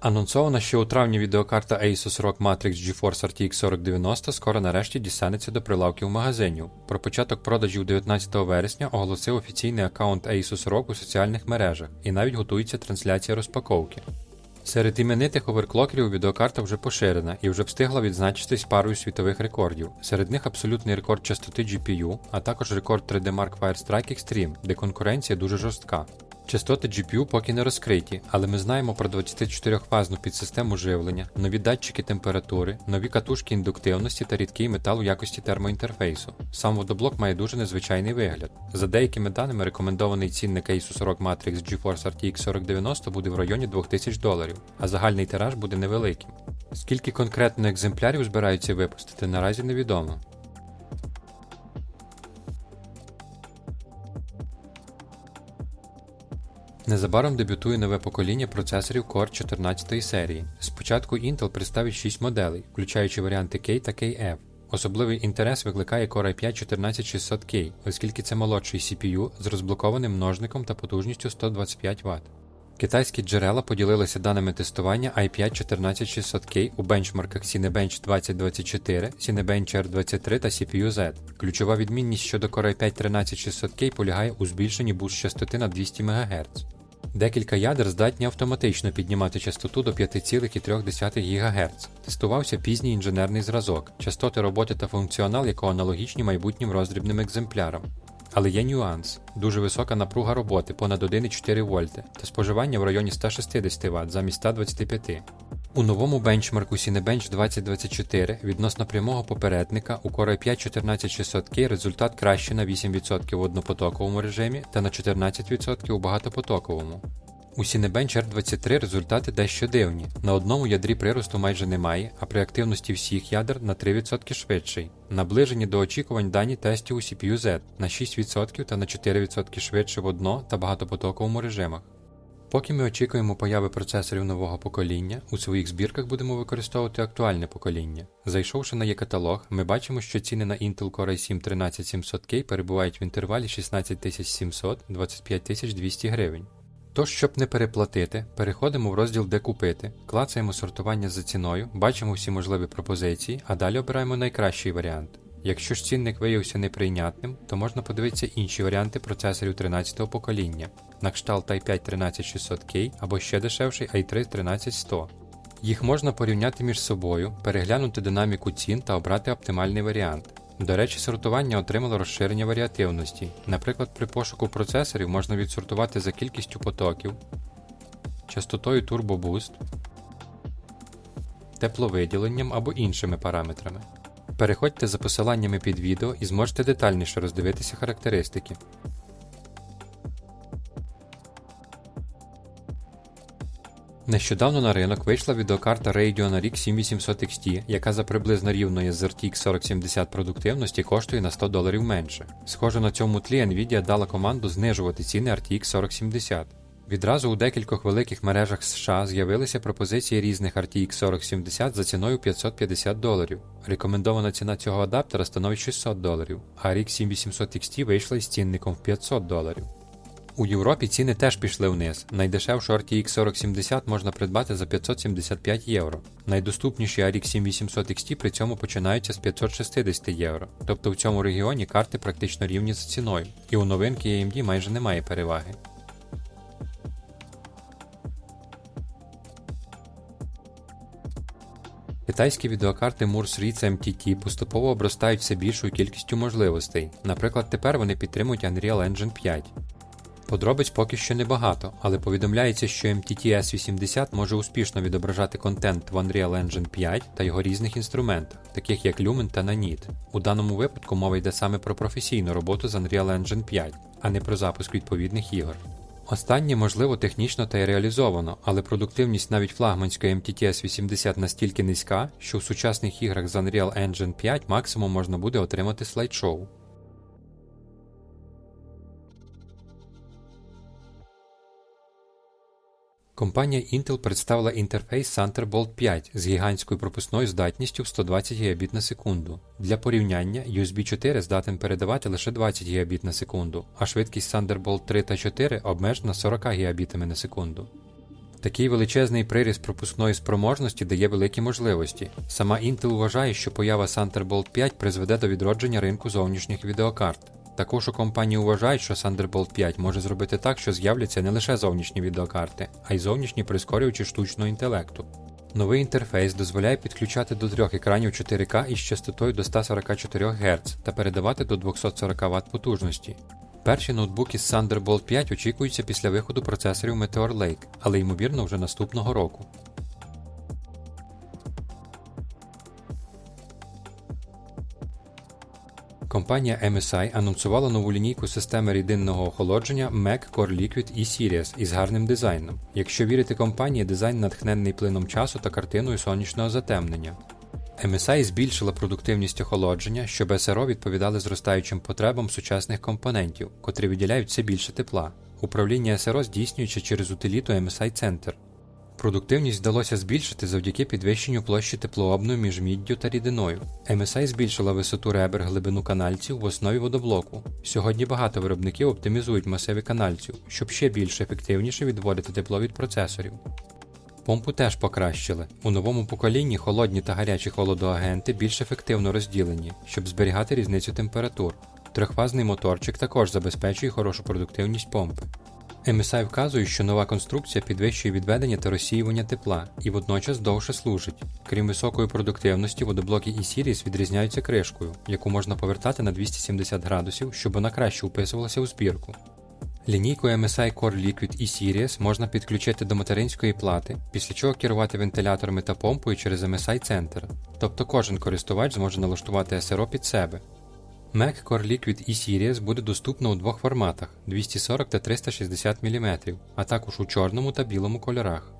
Анонсована ще у травні відеокарта Asus ROG Matrix GeForce RTX 4090 скоро нарешті дістанеться до прилавків магазинів. Про початок продажів 19 вересня оголосив офіційний аккаунт Asus ROG у соціальних мережах і навіть готується трансляція розпаковки. Серед іменитих оверклокерів відеокарта вже поширена і вже встигла відзначитись парою світових рекордів. Серед них абсолютний рекорд частоти GPU, а також рекорд 3D Mark Firestrike Extreme, де конкуренція дуже жорстка. Частоти GPU поки не розкриті, але ми знаємо про 24-фазну підсистему живлення, нові датчики температури, нові катушки індуктивності та рідкий метал у якості термоінтерфейсу. Сам водоблок має дуже незвичайний вигляд. За деякими даними, рекомендований цінник Asus ROG Matrix GeForce RTX 4090 буде в районі 2000 доларів, а загальний тираж буде невеликим. Скільки конкретно екземплярів збираються випустити, наразі невідомо. Незабаром дебютує нове покоління процесорів Core 14 серії. Спочатку Intel представить 6 моделей, включаючи варіанти K та KF. Особливий інтерес викликає Core i5 14600K, оскільки це молодший CPU з розблокованим множником та потужністю 125 Вт. Китайські джерела поділилися даними тестування i5 14600K у бенчмарках Cinebench 2024, Cinebench R23 та CPU-Z. Ключова відмінність щодо Core i5 13600K полягає у збільшенні буст частоти на 200 МГц. Декілька ядер здатні автоматично піднімати частоту до 5,3 ГГц. Тестувався пізній інженерний зразок, частоти роботи та функціонал, якого аналогічні майбутнім роздрібним екземплярам. Але є нюанс: дуже висока напруга роботи понад 1,4 вольти та споживання в районі 160 Вт замість 125 у новому бенчмарку Cinebench 2024 відносно прямого попередника у Core i5 14600K результат краще на 8% в однопотоковому режимі та на 14% у багатопотоковому. У Cinebench R23 результати дещо дивні. На одному ядрі приросту майже немає, а при активності всіх ядер на 3% швидший. Наближені до очікувань дані тестів у CPU-Z на 6% та на 4% швидше в одно- та багатопотоковому режимах. Поки ми очікуємо появи процесорів нового покоління, у своїх збірках будемо використовувати актуальне покоління. Зайшовши на є-каталог, ми бачимо, що ціни на Intel Core i7 13700K перебувають в інтервалі 16700 200 гривень. Тож, щоб не переплатити, переходимо в розділ Де купити, клацаємо сортування за ціною, бачимо всі можливі пропозиції, а далі обираємо найкращий варіант. Якщо ж цінник виявився неприйнятним, то можна подивитися інші варіанти процесорів 13-го покоління, на кшталт i5 13600K або ще дешевший i3 13100. Їх можна порівняти між собою, переглянути динаміку цін та обрати оптимальний варіант. До речі, сортування отримало розширення варіативності. Наприклад, при пошуку процесорів можна відсортувати за кількістю потоків, частотою Boost, тепловиділенням або іншими параметрами. Переходьте за посиланнями під відео і зможете детальніше роздивитися характеристики. Нещодавно на ринок вийшла відеокарта Radeon RX 7800 XT, яка за приблизно рівною з RTX 4070 продуктивності коштує на 100 доларів менше. Схоже на цьому тлі Nvidia дала команду знижувати ціни RTX 4070. Відразу у декількох великих мережах США з'явилися пропозиції різних RTX 4070 за ціною 550 доларів. Рекомендована ціна цього адаптера становить 600 доларів, а RX 7800 XT вийшла із цінником в 500 доларів. У Європі ціни теж пішли вниз. Найдешевшу RTX 4070 можна придбати за 575 євро. Найдоступніші RX 7800 XT при цьому починаються з 560 євро. Тобто в цьому регіоні карти практично рівні за ціною, і у новинки AMD майже немає переваги. Китайські відеокарти Murs Ritz MTT поступово обростають все більшою кількістю можливостей. Наприклад, тепер вони підтримують Unreal Engine 5. Подробиць поки що небагато, але повідомляється, що MTT S80 може успішно відображати контент в Unreal Engine 5 та його різних інструментах, таких як Lumen та Nanit. У даному випадку мова йде саме про професійну роботу з Unreal Engine 5, а не про запуск відповідних ігор. Останнє, можливо, технічно та й реалізовано, але продуктивність навіть флагманської MTTS 80 настільки низька, що в сучасних іграх з Unreal Engine 5 максимум можна буде отримати слайдшоу. Компанія Intel представила інтерфейс Thunderbolt 5 з гігантською пропускною здатністю в 120 Гбіт на секунду. Для порівняння USB 4 здатен передавати лише 20 Гбіт на секунду, а швидкість Thunderbolt 3 та 4 обмежена 40 Гбітами на секунду. Такий величезний приріст пропускної спроможності дає великі можливості. Сама Intel вважає, що поява Thunderbolt 5 призведе до відродження ринку зовнішніх відеокарт. Також у компанії вважають, що Thunderbolt 5 може зробити так, що з'являться не лише зовнішні відеокарти, а й зовнішні прискорювачі штучного інтелекту. Новий інтерфейс дозволяє підключати до трьох екранів 4К із частотою до 144 Гц та передавати до 240 Вт потужності. Перші ноутбуки з Thunderbolt 5 очікуються після виходу процесорів Meteor Lake, але ймовірно вже наступного року. Компанія MSI анонсувала нову лінійку системи рідинного охолодження Mac Core Liquid E-Series із гарним дизайном. Якщо вірити компанії, дизайн натхненний плином часу та картиною сонячного затемнення. MSI збільшила продуктивність охолодження, щоб СРО відповідали зростаючим потребам сучасних компонентів, котрі виділяють все більше тепла. Управління СРО здійснюється через утиліту MSI Center. Продуктивність вдалося збільшити завдяки підвищенню площі теплообміну між міддю та рідиною. MSI збільшила висоту ребер глибину канальців в основі водоблоку. Сьогодні багато виробників оптимізують масиви канальців, щоб ще більш ефективніше відводити тепло від процесорів. Помпу теж покращили. У новому поколінні холодні та гарячі холодоагенти більш ефективно розділені, щоб зберігати різницю температур. Трьохфазний моторчик також забезпечує хорошу продуктивність помпи. MSI вказує, що нова конструкція підвищує відведення та розсіювання тепла і водночас довше служить. Крім високої продуктивності, водоблоки E-Series відрізняються кришкою, яку можна повертати на 270 градусів, щоб вона краще вписувалася у збірку. Лінійку MSI Core Liquid E-Series можна підключити до материнської плати, після чого керувати вентиляторами та помпою через MSI Center, тобто кожен користувач зможе налаштувати СРО під себе. Mac Core Liquid E-Series буде доступна у двох форматах 240 та 360 мм, а також у чорному та білому кольорах.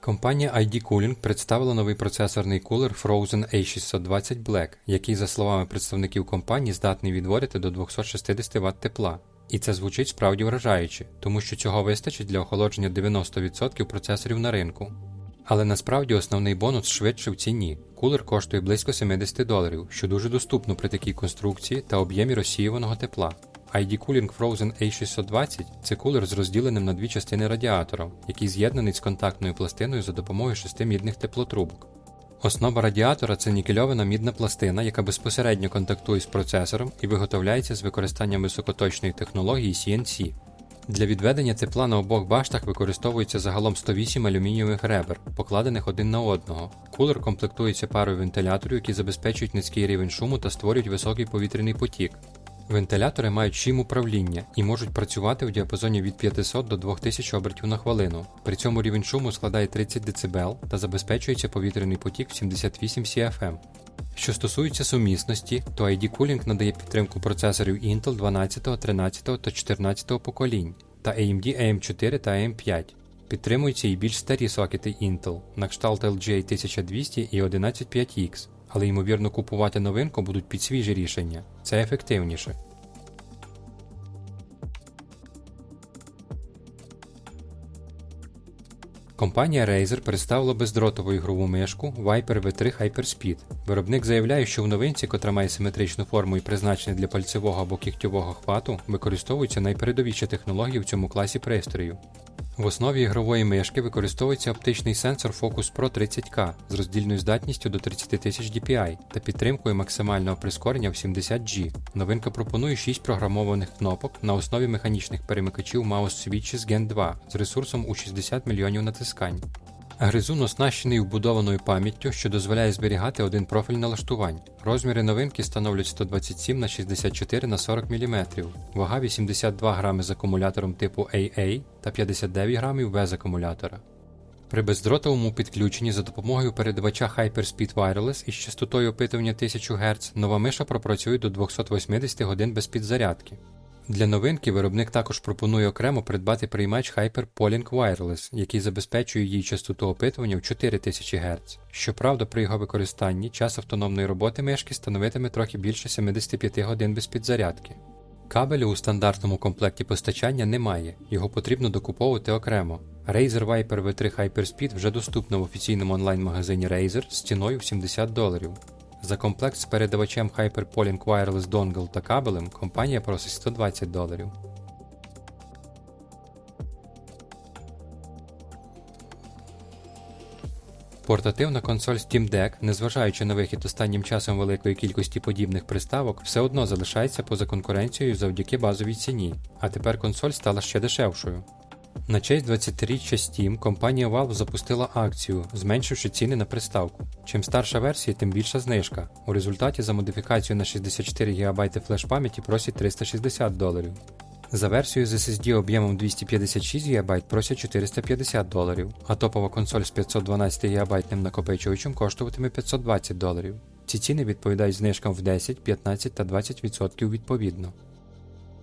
Компанія ID Cooling представила новий процесорний кулер Frozen A620 Black, який, за словами представників компанії, здатний відводити до 260 Вт тепла. І це звучить справді вражаюче, тому що цього вистачить для охолодження 90% процесорів на ринку. Але насправді основний бонус швидше в ціні. Кулер коштує близько 70 доларів, що дуже доступно при такій конструкції та об'ємі розсіюваного тепла. ID Cooling Frozen A620 це кулер з розділеним на дві частини радіатором, який з'єднаний з контактною пластиною за допомогою шести мідних теплотрубок. Основа радіатора це нікельована мідна пластина, яка безпосередньо контактує з процесором і виготовляється з використанням високоточної технології CNC. Для відведення тепла на обох баштах використовується загалом 108 алюмінієвих ребер, покладених один на одного. Кулер комплектується парою вентиляторів, які забезпечують низький рівень шуму та створюють високий повітряний потік. Вентилятори мають шім управління і можуть працювати у діапазоні від 500 до 2000 обертів на хвилину. При цьому рівень шуму складає 30 дБ та забезпечується повітряний потік в 78 CFM. Що стосується сумісності, то ID Cooling надає підтримку процесорів Intel 12, 13 та 14 поколінь та AMD AM4 та AM5. Підтримуються і більш старі сокети Intel на кшталт LGA 1200 і 115X, але ймовірно купувати новинку будуть під свіжі рішення. Це ефективніше. Компанія Razer представила бездротову ігрову мишку Viper V3 Hyperspeed. Виробник заявляє, що в новинці, котра має симетричну форму і призначена для пальцевого або кігтьового хвату, використовуються найпередовіші технології в цьому класі пристрою. В основі ігрової мишки використовується оптичний сенсор Focus Pro 30K з роздільною здатністю до 30 тисяч DPI та підтримкою максимального прискорення в 70G. Новинка пропонує 6 програмованих кнопок на основі механічних перемикачів Mouse Switches Gen 2 з ресурсом у 60 мільйонів натискань. Гризун оснащений вбудованою пам'яттю, що дозволяє зберігати один профіль налаштувань. Розміри новинки становлять 127 на 64 на 40 мм, вага 82 грами з акумулятором типу AA та 59 грамів без акумулятора. При бездротовому підключенні за допомогою передавача Hyperspeed Wireless із частотою опитування 1000 Гц нова миша пропрацює до 280 годин без підзарядки. Для новинки виробник також пропонує окремо придбати приймач Hyper Polink Wireless, який забезпечує її частоту опитування в 4000 Гц. Щоправда, при його використанні час автономної роботи мишки становитиме трохи більше 75 годин без підзарядки. Кабелю у стандартному комплекті постачання немає, його потрібно докуповувати окремо. Razer Viper V3 Hyperspeed вже доступна в офіційному онлайн-магазині Razer з ціною в 70 доларів. За комплект з передавачем HyperPolink Wireless Dongle та кабелем компанія просить 120 доларів. Портативна консоль Steam Deck, незважаючи на вихід останнім часом великої кількості подібних приставок, все одно залишається поза конкуренцією завдяки базовій ціні, а тепер консоль стала ще дешевшою. На честь 20-річчя Steam компанія Valve запустила акцію, зменшивши ціни на приставку. Чим старша версія, тим більша знижка. У результаті за модифікацію на 64 ГБ флеш пам'яті просять 360 доларів. За версію з SSD об'ємом 256 ГБ просять 450 доларів, а топова консоль з 512 ГБ накопичувачем коштуватиме 520 доларів. Ці ціни відповідають знижкам в 10, 15 та 20% відповідно.